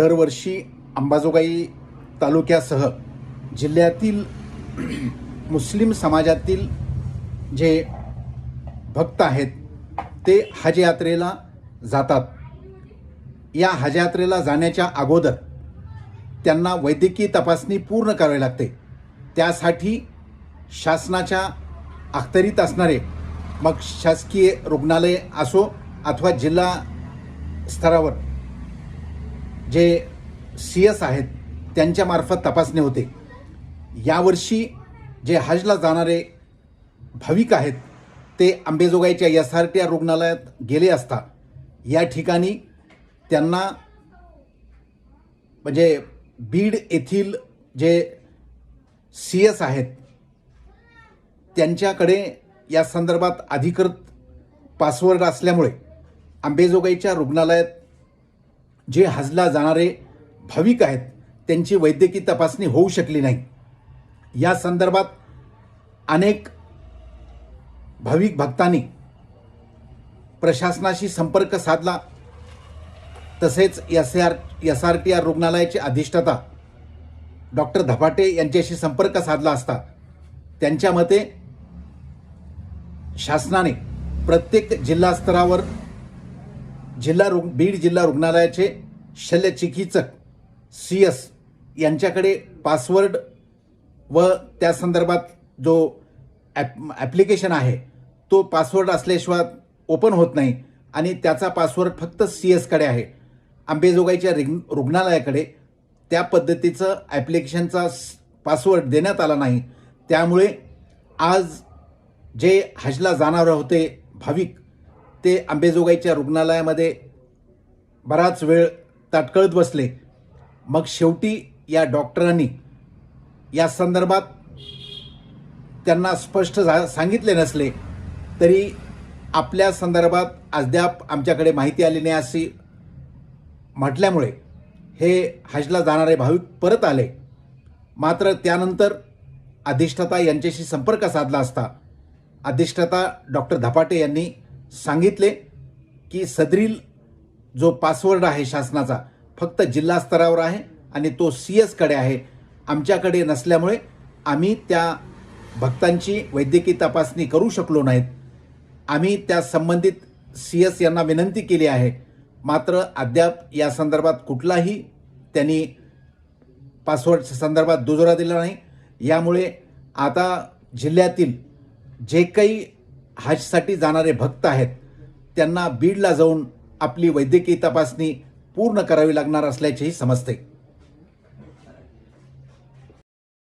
दरवर्षी अंबाजोगाई तालुक्यासह जिल्ह्यातील मुस्लिम समाजातील जे भक्त आहेत ते हज यात्रेला जातात. या हज यात्रेला जाण्याच्या अगोदर त्यांना वैद्यकीय तपासणी पूर्ण करावी लागते. त्यासाठी शासनाच्या अखत्यारीत असणारे मग शासकीय रुग्णालय असो अथवा जिल्हा स्तरावर जे सी एस आहेत त्यांच्यामार्फत तपासणी होते. यावर्षी जे हजला जाणारे भाविक आहेत ते अंबेजोगाईच्या एस आर टी आर रुग्णालयात गेले असता या ठिकाणी त्यांना म्हणजे बीड येथील जे सी एस आहेत त्यांच्याकडे या संदर्भात अधिकृत पासवर्ड असल्यामुळे अंबेजोगाईच्या रुग्णालयात जे हजला जाणारे भाविक आहेत त्यांची वैद्यकीय तपासणी होऊ शकली नाही. या संदर्भात अनेक भाविक भक्तांनी प्रशासनाशी संपर्क साधला. तसेच S R S R T R रुग्णालयाचे अधिष्ठाता डॉक्टर धपाटे यांच्याशी संपर्क साधला असता त्यांच्या मते शासनाने प्रत्येक जिल्हा स्तरावर जिल्हा रुग् बीड जिल्हा रुग्णालयाचे शल्यचिकित्सक सी एस यांच्याकडे पासवर्ड व त्या संदर्भात जो ॲप ॲप्लिकेशन आहे तो पासवर्ड असल्याशिवाय ओपन होत नाही आणि त्याचा पासवर्ड फक्त सी एसकडे आहे. आंबेजोगाईच्या रिग रुग्णालयाकडे त्या पद्धतीचं ॲप्लिकेशनचा पासवर्ड देण्यात आला नाही. त्यामुळे आज जे हजला जाणार होते भाविक ते आंबेजोगाईच्या रुग्णालयामध्ये बराच वेळ ताटकळत बसले. मग शेवटी या डॉक्टरांनी या संदर्भात त्यांना स्पष्ट झा सांगितले नसले तरी आपल्या संदर्भात अद्याप आमच्याकडे माहिती आली नाही अशी म्हटल्यामुळे हे हजला जाणारे भाविक परत आले. मात्र त्यानंतर अधिष्ठाता यांच्याशी संपर्क साधला असता अधिष्ठाता डॉक्टर धपाटे यांनी सांगितले की सदरील जो पासवर्ड आहे शासनाचा फक्त जिल्हा स्तरावर आहे आणि तो सी एसकडे आहे. आमच्याकडे नसल्यामुळे आम्ही त्या भक्तांची वैद्यकीय तपासणी करू शकलो नाहीत. आम्ही त्या संबंधित सी एस यांना विनंती केली आहे. मात्र अद्याप या संदर्भात कुठलाही त्यांनी पासवर्ड संदर्भात दुजोरा दिला नाही. यामुळे आता जिल्ह्यातील जे काही हजसाठी जाणारे भक्त आहेत त्यांना बीडला जाऊन आपली वैद्यकीय तपासणी पूर्ण करावी लागणार असल्याचेही समजते.